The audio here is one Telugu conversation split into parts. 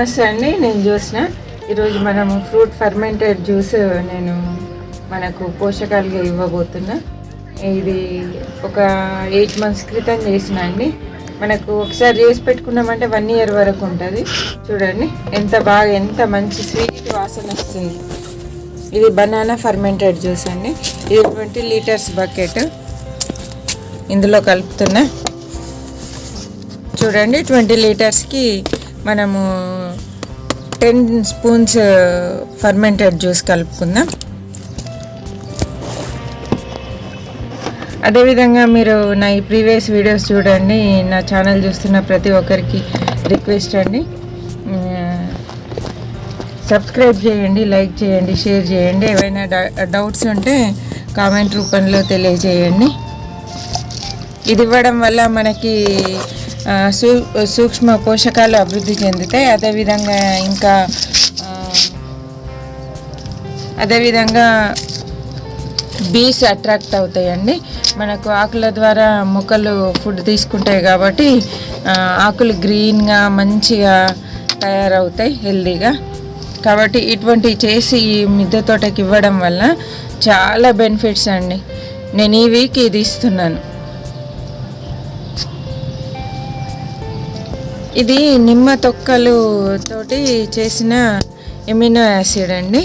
నమస్తే అండి నేను చూసిన. ఈరోజు మనము ఫ్రూట్ ఫర్మెంటెడ్ జ్యూస్ నేను మనకు పోషకాలుగా ఇవ్వబోతున్నా. ఇది ఒక ఎయిట్ మంత్స్ క్రితం చేసిన అండి. మనకు ఒకసారి చేసి పెట్టుకున్నామంటే వన్ ఇయర్ వరకు ఉంటుంది. చూడండి ఎంత బాగా ఎంత మంచి స్వీట్ వాసన వస్తుంది. ఇది బనానా ఫర్మెంటెడ్ జ్యూస్ అండి. ఇది ట్వంటీ లీటర్స్ బకెట్. ఇందులో కలుపుతున్నా. చూడండి ట్వంటీ లీటర్స్కి మనము టెన్ స్పూన్స్ ఫర్మెంటెడ్ జ్యూస్ కలుపుకుందాం. అదేవిధంగా మీరు నా ఈ ప్రీవియస్ వీడియోస్ చూడండి. నా ఛానల్ చూస్తున్న ప్రతి ఒక్కరికి రిక్వెస్ట్ అండి. సబ్స్క్రైబ్ చేయండి లైక్ చేయండి షేర్ చేయండి. ఏవైనా డౌట్స్ ఉంటే కామెంట్ రూపంలో తెలియజేయండి. ఇది ఇవ్వడం వల్ల మనకి సూ సూక్ష్మ పోషకాలు అభివృద్ధి చెందుతాయి అదేవిధంగా ఇంకా అదేవిధంగా బీస్ అట్రాక్ట్ అవుతాయండి. మనకు ఆకుల ద్వారా మొక్కలు ఫుడ్ తీసుకుంటాయి కాబట్టి ఆకులు గ్రీన్గా మంచిగా తయారవుతాయి హెల్దీగా కాబట్టి ఇటువంటి చేసి ఈ మిద్దె తోటకి ఇవ్వడం వల్ల చాలా బెనిఫిట్స్ అండి. నేను ఈ వీక్ ఇది ఇస్తున్నాను. ఇది నిమ్మ తొక్కలు తోటి చేసిన ఎమినో యాసిడ్ అండి.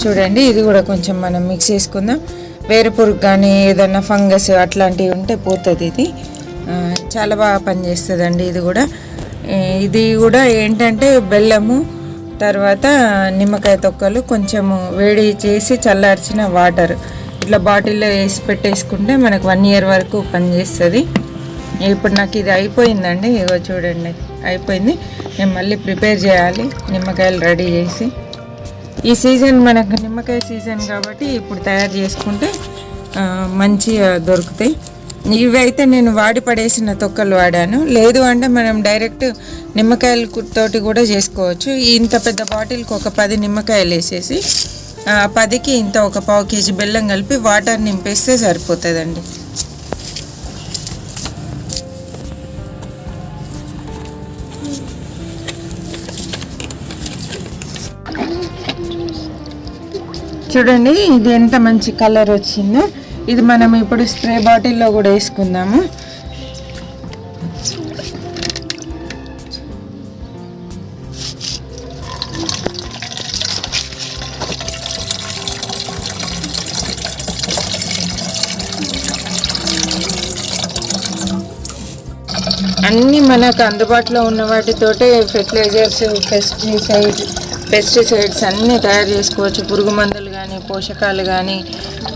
చూడండి ఇది కూడా కొంచెం మనం మిక్స్ చేసుకుందాం. వేరు పురుగు కానీ ఏదన్నా ఫంగస్ అట్లాంటివి ఉంటే పోతుంది ఇది. చాలా బాగా పనిచేస్తుందండి ఇది కూడా. ఇది కూడా ఏంటంటే బెల్లము తర్వాత నిమ్మకాయ తొక్కలు కొంచెము వేడి చేసి చల్లార్చిన వాటర్. ఇట్లా బాటిల్లో వేసి పెట్టేసుకుంటే మనకు వన్ ఇయర్ వరకు పనిచేస్తుంది. ఇప్పుడు నాకు ఇది అయిపోయిందండి. ఇగో చూడండి అయిపోయింది. నేను మళ్ళీ ప్రిపేర్ చేయాలి నిమ్మకాయలు రెడీ చేసి. ఈ సీజన్ మనకు నిమ్మకాయ సీజన్ కాబట్టి ఇప్పుడు తయారు చేసుకుంటే మంచిగా దొరుకుతాయి. ఇవైతే నేను వాడి పడేసిన తొక్కలు వాడాను. లేదు అంటే మనం డైరెక్ట్ నిమ్మకాయల తోటి కూడా చేసుకోవచ్చు. ఇంత పెద్ద బాటిల్కి ఒక పది నిమ్మకాయలు వేసేసి పదికి ఇంత ఒక పావు కేజీ బెల్లం కలిపి వాటర్ నింపేస్తే సరిపోతుందండి. చూడండి ఇది ఎంత మంచి కలర్ వచ్చిందో. ఇది మనం ఇప్పుడు స్ప్రే బాటిల్లో కూడా వేసుకుందాము. అన్నీ మనకు అందుబాటులో ఉన్న వాటితోటే ఫెర్టిలైజర్స్ పెస్టిసైడ్ పెస్టిసైడ్స్ అన్నీ తయారు చేసుకోవచ్చు. పురుగు మందు పోషకాలు కానీ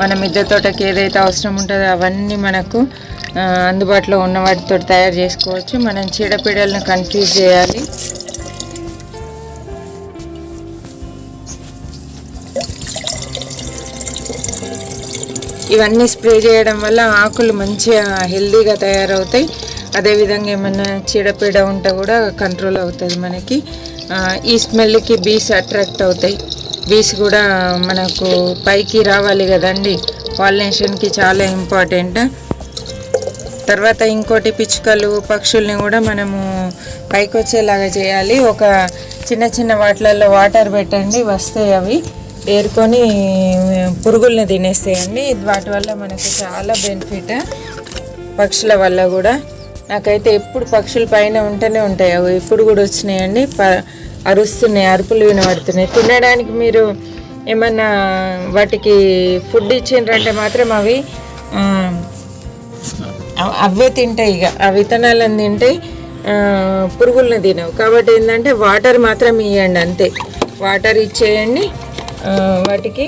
మన మిద్దె తోటకి ఏదైతే అవసరం ఉంటుందో అవన్నీ మనకు అందుబాటులో ఉన్న వాటితో తయారు చేసుకోవచ్చు. మనం చీడపీడలను కన్ఫ్యూజ్ చేయాలి. ఇవన్నీ స్ప్రే చేయడం వల్ల ఆకులు మంచిగా హెల్దీగా తయారవుతాయి. అదేవిధంగా ఏమైనా చీడపీడ ఉంటే కూడా కంట్రోల్ అవుతుంది మనకి. ఈ స్మెల్కి బీస్ అట్రాక్ట్ అవుతాయి. బీస్ కూడా మనకు పైకి రావాలి కదండి. పాలినేషన్కి చాలా ఇంపార్టెంట్. తర్వాత ఇంకోటి పిచ్చుకలు పక్షుల్ని కూడా మనము పైకి వచ్చేలాగా చేయాలి. ఒక చిన్న చిన్న వాటిలలో వాటర్ పెట్టండి వస్తాయి అవి ఏరుకొని పురుగుల్ని తినేస్తాయండి. వాటి వల్ల మనకు చాలా బెనిఫిట్. పక్షుల వల్ల కూడా. నాకైతే ఎప్పుడు పక్షుల పైన ఉంటూనే ఉంటాయి. అవి ఇప్పుడు కూడా వచ్చినాయండి. ప అరుస్తున్నాయి అరుపులు వినబడుతున్నాయి. తినడానికి మీరు ఏమన్నా వాటికి ఫుడ్ ఇచ్చిండ్రంటే మాత్రం అవి అవే తింటాయి ఇక. ఆ విత్తనాలను తింటాయి పురుగులను తినవు. కాబట్టి ఏంటంటే వాటర్ మాత్రం ఇవ్వండి అంతే. వాటర్ ఇచ్చేయండి వాటికి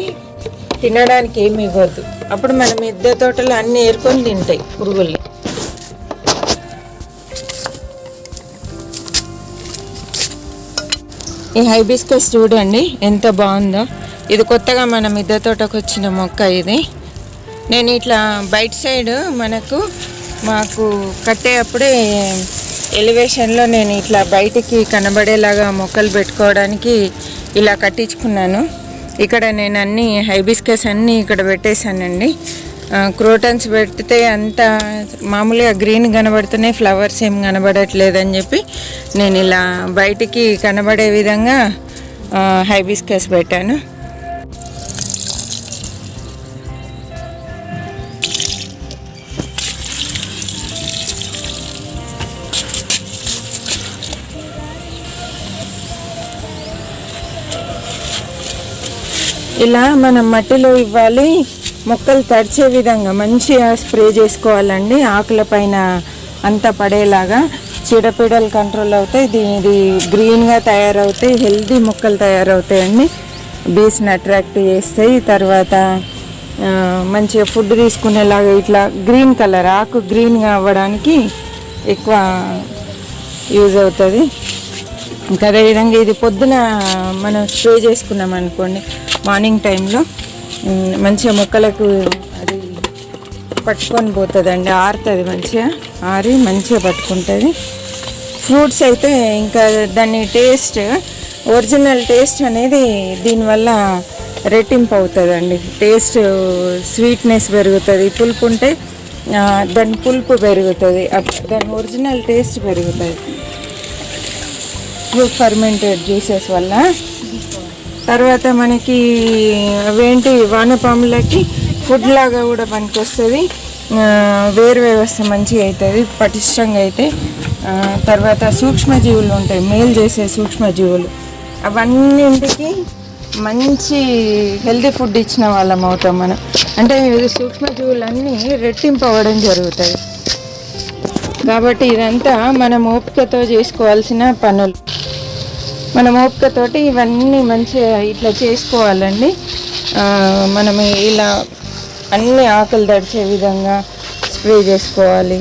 తినడానికి ఏమి ఇవ్వద్దు. అప్పుడు మన మిద్దె తోటలు అన్నీ ఏరుకొని తింటాయి పురుగుల్ని. ఈ హైబిస్కస్ చూడండి ఎంత బాగుందో. ఇది కొత్తగా మన మిద్దె తోటకు వచ్చిన మొక్క ఇది. నేను ఇట్లా బయట సైడ్ మనకు మాకు కట్టేటప్పుడే ఎలివేషన్లో నేను ఇట్లా బయటికి కనబడేలాగా మొక్కలు పెట్టుకోవడానికి ఇలా కట్టించుకున్నాను. ఇక్కడ నేను అన్ని హైబిస్కస్ అన్నీ ఇక్కడ పెట్టేశానండి. క్రోటన్స్ పెడితే అంత మామూలుగా గ్రీన్ కనబడుతున్నాయి ఫ్లవర్స్ ఏం కనబడట్లేదని చెప్పి నేను ఇలా బయటికి కనబడే విధంగా హైబిస్కస్ పెట్టాను. ఇలా మనం మట్టిలో ఇవ్వాలి. మొక్కలు తడిచే విధంగా మంచిగా స్ప్రే చేసుకోవాలండి. ఆకుల పైన అంతా పడేలాగా చీడపీడలు కంట్రోల్ అవుతాయి. దీనిది గ్రీన్గా తయారవుతాయి. హెల్దీ మొక్కలు తయారవుతాయండి. బీస్ని అట్రాక్ట్ చేస్తాయి. తర్వాత మంచిగా ఫుడ్ తీసుకునేలాగా ఇట్లా గ్రీన్ కలర్ ఆకు గ్రీన్గా అవ్వడానికి ఎక్కువ యూజ్ అవుతుంది. ఇంకా అదేవిధంగా ఇది పొద్దున మనం స్ప్రే చేసుకున్నాం అనుకోండి మార్నింగ్ టైంలో మంచిగా మొక్కలకు అది పట్టుకొని పోతుందండి ఆరుతుంది మంచిగా. ఆరి మంచిగా పట్టుకుంటుంది. ఫ్రూట్స్ అయితే ఇంకా దాని టేస్ట్ ఒరిజినల్ టేస్ట్ అనేది దీనివల్ల రెట్టింపు అవుతుందండి. టేస్ట్ స్వీట్నెస్ పెరుగుతుంది. పులుపు ఉంటే దాని పులుపు పెరుగుతుంది. అప్- దాని ఒరిజినల్ టేస్ట్ పెరుగుతుంది. ఫ్రూట్ ఫర్మెంటెడ్ జ్యూసెస్ వల్ల తర్వాత మనకి అవేంటి వానపాములకి ఫుడ్ లాగా కూడా పనికొస్తుంది. వేరు వ్యవస్థ మంచిగా అవుతుంది పటిష్టంగా అయితే. తర్వాత సూక్ష్మజీవులు ఉంటాయి మేలు చేసే సూక్ష్మజీవులు. అవన్నింటికి మంచి హెల్తీ ఫుడ్ ఇచ్చిన వాళ్ళం అవుతాం మనం. అంటే ఇది సూక్ష్మజీవులన్నీ రెట్టింపు అవ్వడం జరుగుతుంది. కాబట్టి ఇదంతా మనం ఓపికతో చేసుకోవాల్సిన పనులు. మనం ఓపికతోటి ఇవన్నీ మంచిగా ఇట్లా చేసుకోవాలండి. మనం ఇలా అన్ని ఆకులు దడిచే విధంగా స్ప్రే చేసుకోవాలి.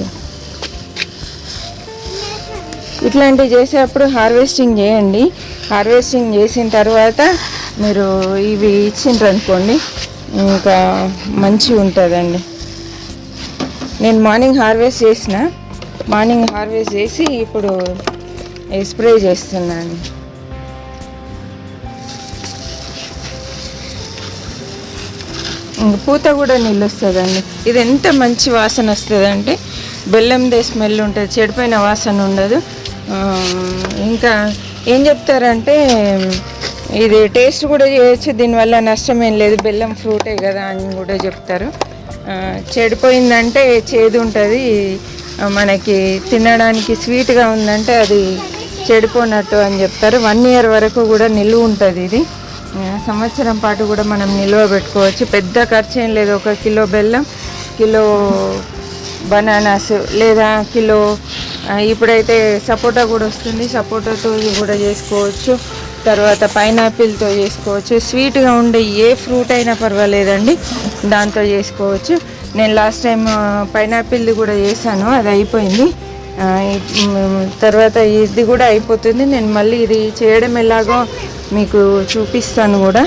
ఇట్లాంటివి చేసేటప్పుడు హార్వెస్టింగ్ చేయండి. హార్వెస్టింగ్ చేసిన తర్వాత మీరు ఇవి ఇచ్చిండ్రు అనుకోండి ఇంకా మంచిగా ఉంటుందండి. నేను మార్నింగ్ హార్వెస్ట్ చేసిన మార్నింగ్ హార్వెస్ట్ చేసి ఇప్పుడు స్ప్రే చేస్తున్నాను. పూత కూడా నిలుస్తుందండి. ఇది ఎంత మంచి వాసన వస్తుందంటే బెల్లందే స్మెల్ ఉంటుంది చెడిపోయిన వాసన ఉండదు. ఇంకా ఏం చెప్తారంటే ఇది టేస్ట్ కూడా చేయొచ్చు దీనివల్ల నష్టం ఏం లేదు. బెల్లం ఫ్రూటే కదా అని కూడా చెప్తారు. చెడిపోయిందంటే చేదు ఉంటుంది. మనకి తినడానికి స్వీట్గా ఉందంటే అది చెడిపోనట్టు అని చెప్తారు. వన్ ఇయర్ వరకు కూడా నిలువ ఉంటుంది ఇది. సంవత్సరం పాటు కూడా మనం నిల్వ పెట్టుకోవచ్చు. పెద్ద ఖర్చు ఏం లేదు. ఒక కిలో బెల్లం కిలో బనానాస్ లేదా కిలో ఇప్పుడైతే సపోటా కూడా వస్తుంది. సపోటాతో కూడా చేసుకోవచ్చు. తర్వాత పైనాపిల్తో చేసుకోవచ్చు. స్వీట్గా ఉండే ఏ ఫ్రూట్ అయినా పర్వాలేదండి. దాంతో చేసుకోవచ్చు. నేను లాస్ట్ టైం పైనాపిల్ది కూడా చేశాను. అది అయిపోయింది. తర్వాత ఇది కూడా అయిపోతుంది. నేను మళ్ళీ ఇది చేయడం ఎలాగో మీకు చూపిస్తాను కూడా.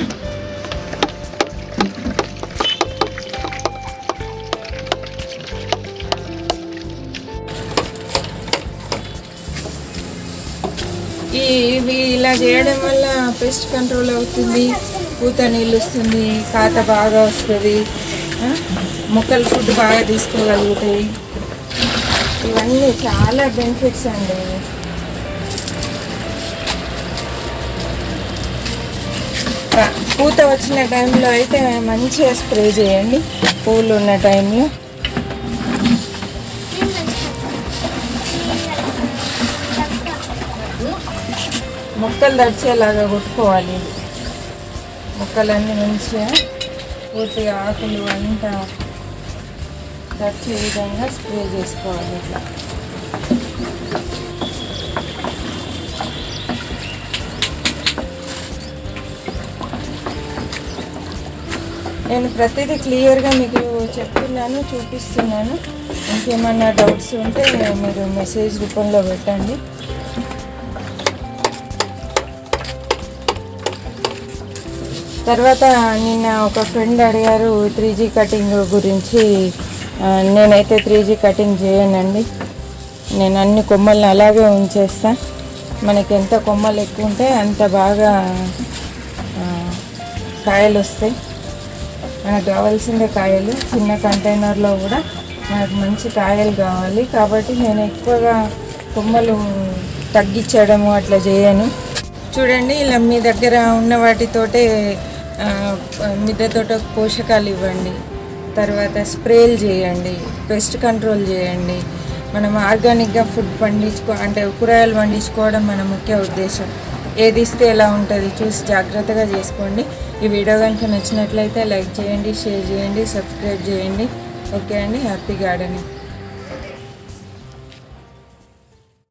ఈ ఇవి ఇలా చేయడం వల్ల పెస్ట్ కంట్రోల్ అవుతుంది పూత నీళ్ళు వస్తుంది కాత బాగా వస్తుంది మొక్కలు ఫుడ్ బాగా తీసుకోగలుగుతాయి. ఇవన్నీ చాలా బెనిఫిట్స్ అండి. పూత వచ్చిన టైంలో అయితే మంచిగా స్ప్రే చేయండి. పూలు ఉన్న టైంలో. మొక్కలు దడిచేలాగా కొట్టుకోవాలి. మొక్కలన్నీ మంచిగా పూర్తిగా ఆకులు అంతా దచ్చే విధంగా స్ప్రే చేసుకోవాలి. ఇట్లా నేను ప్రతిదీ క్లియర్గా మీకు చెప్తున్నాను చూపిస్తున్నాను. ఇంకేమన్నా డౌట్స్ ఉంటే మీరు మెసేజ్ రూపంలో పెట్టండి. తర్వాత నిన్న ఒక ఫ్రెండ్ అడిగారు త్రీ జీ కటింగ్ గురించి. నేనైతే త్రీ జీ కటింగ్ చేయనండి. నేను అన్ని కొమ్మల్ని అలాగే ఉంచేస్తా. మనకి ఎంత కొమ్మలు ఎక్కువ ఉంటే అంత బాగా కాయలు వస్తాయి మనకు కావాల్సిన కాయలు. చిన్న కంటైనర్లో కూడా మనకు మంచి కాయలు కావాలి. కాబట్టి నేను ఎక్కువగా కొమ్మలు తగ్గించడము అట్లా చేయను. చూడండి ఇలా మీ దగ్గర ఉన్న వాటితోటే మిద్దతోట పోషకాలు ఇవ్వండి. తర్వాత స్ప్రేలు చేయండి పెస్ట్ కంట్రోల్ చేయండి. మనం ఆర్గానిక్గా ఫుడ్ పండించుకో అంటే కూరగాయలు పండించుకోవడం మన ముఖ్య ఉద్దేశం. ఏది ఇస్తే ఎలా ఉంటుంది చూసి జాగ్రత్తగా చేసుకోండి. ఈ వీడియో కనుక నచ్చినట్లయితే లైక్ చేయండి షేర్ చేయండి సబ్స్క్రైబ్ చేయండి. ఓకే అండి హ్యాపీ గార్డెనింగ్.